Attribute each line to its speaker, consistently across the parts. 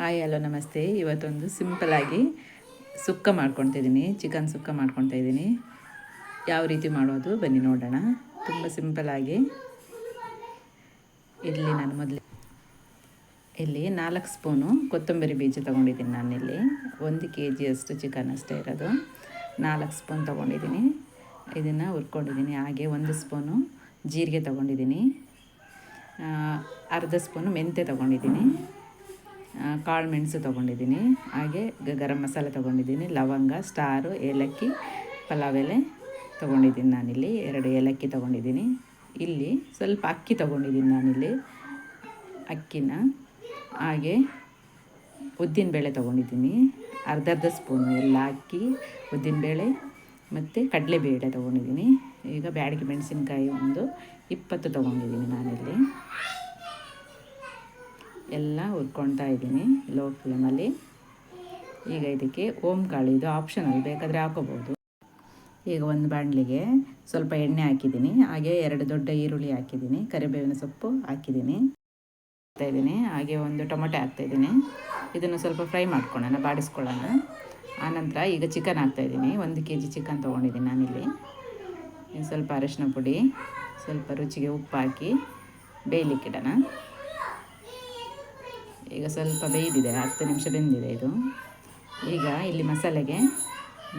Speaker 1: Hi, hello, ನಮಸ್ತೆ. ಇವತ್ತೊಂದು ಸಿಂಪಲಾಗಿ ಸುಕ್ಕ ಮಾಡ್ಕೊತಿದ್ದೀನಿ ಚಿಕನ್ ಸುಕ್ಕ ಮಾಡ್ಕೊತಾ ಇದ್ದೀನಿ ಯಾವ ರೀತಿ ಮಾಡೋದು ಬನ್ನಿ ನೋಡೋಣ. ತುಂಬ ಸಿಂಪಲಾಗಿ ಇಲ್ಲಿ ನಾನು ಮೊದಲು ಇಲ್ಲಿ ನಾಲ್ಕು ಸ್ಪೂನು ಕೊತ್ತಂಬರಿ ಬೀಜ ತೊಗೊಂಡಿದ್ದೀನಿ ಇಲ್ಲಿ ಒಂದು ಕೆ ಜಿಯಷ್ಟು ಚಿಕನ್ ಅಷ್ಟೇ ಇರೋದು. ನಾಲ್ಕು ಸ್ಪೂನ್ ತೊಗೊಂಡಿದ್ದೀನಿ. ಇದನ್ನು ಹುರ್ಕೊಂಡಿದ್ದೀನಿ. ಹಾಗೆ ಒಂದು ಸ್ಪೂನು ಜೀರಿಗೆ ತೊಗೊಂಡಿದ್ದೀನಿ. ಅರ್ಧ ಸ್ಪೂನು ಮೆಂತ್ಯ ತೊಗೊಂಡಿದ್ದೀನಿ. ಕಾಳು ಮೆಣಸು ತೊಗೊಂಡಿದ್ದೀನಿ. ಹಾಗೆ ಗರಂ ಮಸಾಲೆ ತೊಗೊಂಡಿದ್ದೀನಿ. ಲವಂಗ, ಸ್ಟಾರು, ಏಲಕ್ಕಿ, ಪಲಾವ್ ಎಲೆ ತೊಗೊಂಡಿದ್ದೀನಿ ನಾನಿಲ್ಲಿ. ಎರಡು ಏಲಕ್ಕಿ ತೊಗೊಂಡಿದ್ದೀನಿ. ಇಲ್ಲಿ ಸ್ವಲ್ಪ ಅಕ್ಕಿ ತೊಗೊಂಡಿದ್ದೀನಿ ನಾನಿಲ್ಲಿ. ಅಕ್ಕಿನ. ಹಾಗೆ ಉದ್ದಿನಬೇಳೆ ತೊಗೊಂಡಿದ್ದೀನಿ. ಅರ್ಧ ಅರ್ಧ ಸ್ಪೂನು ಎಲ್ಲ ಅಕ್ಕಿ, ಉದ್ದಿನಬೇಳೆ ಮತ್ತು ಕಡಲೆಬೇಳೆ ತೊಗೊಂಡಿದ್ದೀನಿ. ಈಗ ಬ್ಯಾಡಗಿ ಮೆಣಸಿನ್ಕಾಯಿ ಒಂದು ಇಪ್ಪತ್ತು ತೊಗೊಂಡಿದ್ದೀನಿ ನಾನಿಲ್ಲಿ. ಎಲ್ಲ ಹುರ್ಕೊಳ್ತಾ ಇದ್ದೀನಿ ಲೋ ಫ್ಲೇಮಲ್ಲಿ ಈಗ ಇದಕ್ಕೆ ಓಮ್ ಕಾಳು, ಇದು ಆಪ್ಷನಲ್ ಬೇಕಾದರೆ ಹಾಕೋಬೋದು. ಈಗ ಒಂದು ಬಾಣಲಿಗೆ ಸ್ವಲ್ಪ ಎಣ್ಣೆ ಹಾಕಿದ್ದೀನಿ, ಹಾಗೆ ಎರಡು ದೊಡ್ಡ ಈರುಳ್ಳಿ ಹಾಕಿದ್ದೀನಿ, ಕರಿಬೇವಿನ ಸೊಪ್ಪು ಹಾಕಿದ್ದೀನಿ. ಇದ್ದೀನಿ, ಹಾಗೆ ಒಂದು ಟೊಮೊಟೊ ಹಾಕ್ತಾಯಿದ್ದೀನಿ ಇದನ್ನು ಸ್ವಲ್ಪ ಫ್ರೈ ಮಾಡ್ಕೊಳ್ಳೋಣ, ಬಾಡಿಸ್ಕೊಳ್ಳೋಣ. ಆನಂತರ ಈಗ ಚಿಕನ್ ಹಾಕ್ತಾಯಿದ್ದೀನಿ ಒಂದು ಕೆ ಜಿ ಚಿಕನ್ ತೊಗೊಂಡಿದ್ದೀನಿ ನಾನಿಲ್ಲಿ. ಸ್ವಲ್ಪ ಅರಶಿನ ಪುಡಿ, ಸ್ವಲ್ಪ ರುಚಿಗೆ ಉಪ್ಪು ಹಾಕಿ ಬೇಯಲಿಕ್ಕಿಡೋಣ. ಈಗ ಸ್ವಲ್ಪ ಬೇಯ್ದಿದೆ, ಹತ್ತು ನಿಮಿಷ ಬೆಂದಿದೆ ಇದು. ಈಗ ಇಲ್ಲಿ ಮಸಾಲೆಗೆ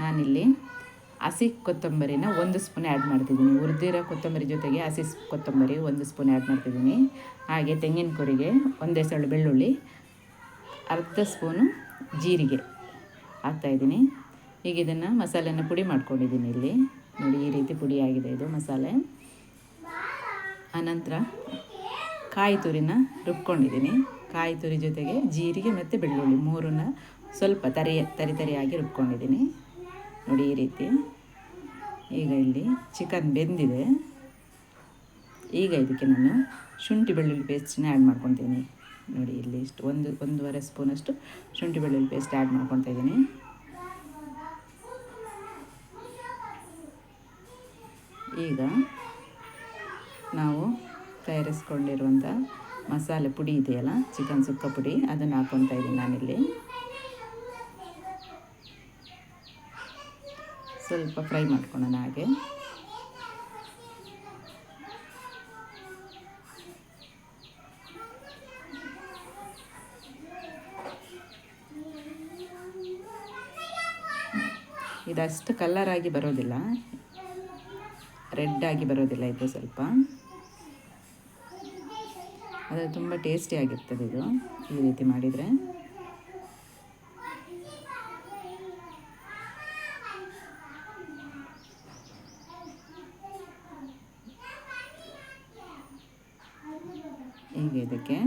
Speaker 1: ನಾನಿಲ್ಲಿ ಹಸಿ ಕೊತ್ತಂಬರಿನ ಒಂದು ಸ್ಪೂನ್ ಆ್ಯಡ್ ಮಾಡ್ತಿದ್ದೀನಿ. ಹುರಿದಿರೋ ಕೊತ್ತಂಬರಿ ಜೊತೆಗೆ ಹಸಿ ಕೊತ್ತಂಬರಿ ಒಂದು ಸ್ಪೂನ್ ಆ್ಯಡ್ ಮಾಡ್ತಿದ್ದೀನಿ. ಹಾಗೆ ತೆಂಗಿನ ಕೊರಿಗೆ ಒಂದೇ ಸೊಳ್ಳು ಬೆಳ್ಳುಳ್ಳಿ, ಅರ್ಧ ಸ್ಪೂನು ಜೀರಿಗೆ ಹಾಕ್ತಾಯಿದ್ದೀನಿ ಈಗ ಇದನ್ನು ಮಸಾಲೆನ ಪುಡಿ ಮಾಡ್ಕೊಂಡಿದ್ದೀನಿ ಇಲ್ಲಿ. ನೋಡಿ ಈ ರೀತಿ ಪುಡಿ ಆಗಿದೆ ಇದು ಮಸಾಲೆ. ಆನಂತರ ಕಾಯಿ ತುರಿನ ರುಬ್ಕೊಂಡಿದ್ದೀನಿ. ಕಾಯಿ ತುರಿ ಜೊತೆಗೆ ಜೀರಿಗೆ ಮತ್ತು ಬೆಳ್ಳುಳ್ಳಿ ಮೂರನ್ನ ಸ್ವಲ್ಪ ತರಿ ತರಿ ತರಿಯಾಗಿ ರುಬ್ಕೊಂಡಿದ್ದೀನಿ. ನೋಡಿ ಈ ರೀತಿ. ಈಗ ಇಲ್ಲಿ ಚಿಕನ್ ಬೆಂದಿದೆ. ಈಗ ಇದಕ್ಕೆ ನಾನು ಶುಂಠಿ ಬೆಳ್ಳುಳ್ಳಿ ಪೇಸ್ಟನ್ನ ಆ್ಯಡ್ ಮಾಡ್ಕೊತೀನಿ. ನೋಡಿ ಇಲ್ಲಿ ಇಷ್ಟು ಒಂದು, ಒಂದೂವರೆ ಸ್ಪೂನಷ್ಟು ಶುಂಠಿ ಬೆಳ್ಳುಳ್ಳಿ ಪೇಸ್ಟ್ ಆ್ಯಡ್ ಮಾಡ್ಕೊತಾ ಇದ್ದೀನಿ. ಈಗ ನಾವು ತಯಾರಿಸ್ಕೊಂಡಿರುವಂಥ ಮಸಾಲೆ ಪುಡಿ ಇದೆಯಲ್ಲ, ಚಿಕನ್ ಸುಕ್ಕ ಪುಡಿ, ಅದನ್ನು ಹಾಕ್ಕೊತಾ ಇದ್ದೀನಿ ನಾನಿಲ್ಲಿ. ಸ್ವಲ್ಪ ಫ್ರೈ ಮಾಡ್ಕೊಳ್ಳೋಣ ಹಾಗೆ. ಇದಷ್ಟು ಕಲ್ಲರಾಗಿ ಬರೋದಿಲ್ಲ. ರೆಡ್ ಆಗಿ ಬರೋದಿಲ್ಲ ಇದು ಸ್ವಲ್ಪ. ಅದು ತುಂಬ ಟೇಸ್ಟಿಯಾಗಿರ್ತದೆ ಇದು ಈ ರೀತಿ ಮಾಡಿದರೆ. ಹೀಗೆ ಇದಕ್ಕೆ?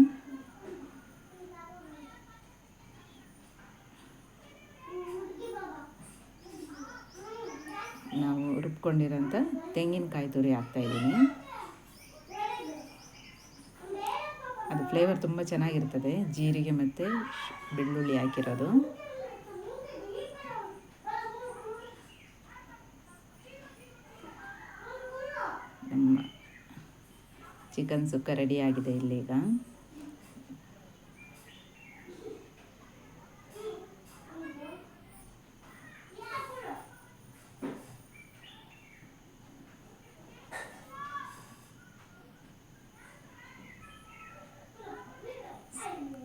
Speaker 1: ನಾವು ರುಬ್ಕೊಂಡಿರೋಂಥ ತೆಂಗಿನಕಾಯಿ ತುರಿ ಹಾಕ್ತಾಯಿದ್ದೀನಿ ಫ್ಲೇವರ್ ತುಂಬ ಚೆನ್ನಾಗಿರ್ತದೆ. ಜೀರಿಗೆ ಮತ್ತು ಬೆಳ್ಳುಳ್ಳಿ ಹಾಕಿರೋದು. ಚಿಕನ್ ಸುಕ್ಕ ರೆಡಿಯಾಗಿದೆ ಇಲ್ಲೀಗ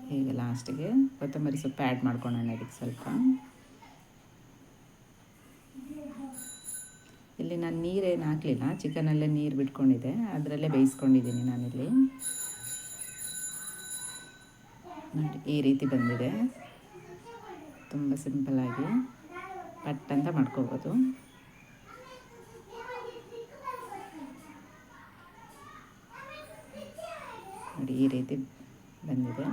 Speaker 1: ಹೀಗೆ ಲಾಸ್ಟಿಗೆ ಕೊತ್ತಂಬರಿ ಸೊಪ್ಪು ಆ್ಯಡ್ ಮಾಡ್ಕೊಳ್ಳೋಣ ಇದಕ್ಕೆ ಸ್ವಲ್ಪ. ಇಲ್ಲಿ ನಾನು ನೀರೇನು ಹಾಕಲಿಲ್ಲ. ಚಿಕನಲ್ಲೇ ನೀರು ಬಿಟ್ಕೊಂಡಿದ್ದೆ. ಅದರಲ್ಲೇ ಬೇಯಿಸ್ಕೊಂಡಿದ್ದೀನಿ ನಾನಿಲ್ಲಿ. ನೋಡಿ, ಈ ರೀತಿ ಬಂದಿದೆ. ತುಂಬ ಸಿಂಪಲ್ಲಾಗಿ ಪಟ್ ಅಂತ ಮಾಡ್ಕೋಬೋದು. ನೋಡಿ, ಈ ರೀತಿ ಬಂದಿದೆ.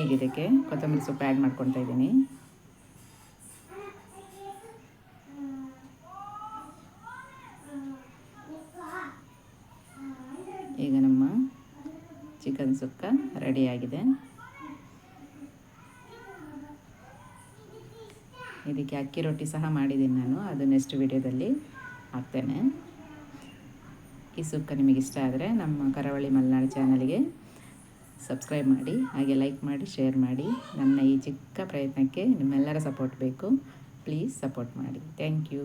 Speaker 1: ಈಗ ಇದಕ್ಕೆ ಕೊತ್ತಂಬರಿ ಸೊಪ್ಪು ಆ್ಯಡ್ ಮಾಡ್ಕೊತಾ ಇದ್ದೀನಿ. ಈಗ ನಮ್ಮ ಚಿಕನ್ ಸುಕ್ಕ ರೆಡಿಯಾಗಿದೆ ಇದಕ್ಕೆ ಅಕ್ಕಿ ರೊಟ್ಟಿ ಸಹ ಮಾಡಿದ್ದೀನಿ ನಾನು. ಅದು ನೆಕ್ಸ್ಟ್ ವಿಡಿಯೋದಲ್ಲಿ ಹಾಕ್ತೇನೆ. ಈ ಸುಕ್ಕ ನಿಮಗೆ ಇಷ್ಟ ಆದರೆ ನಮ್ಮ ಕರಾವಳಿ ಮಲೆನಾಡು ಚಾನಲ್ಗೆ ಸಬ್ಸ್ಕ್ರೈಬ್ ಮಾಡಿ, ಹಾಗೆ ಲೈಕ್ ಮಾಡಿ ಶೇರ್ ಮಾಡಿ. ನನ್ನ ಈ ಚಿಕ್ಕ ಪ್ರಯತ್ನಕ್ಕೆ ನಿಮ್ಮೆಲ್ಲರ ಸಪೋರ್ಟ್ ಬೇಕು. ಪ್ಲೀಸ್ ಸಪೋರ್ಟ್ ಮಾಡಿ. Thank you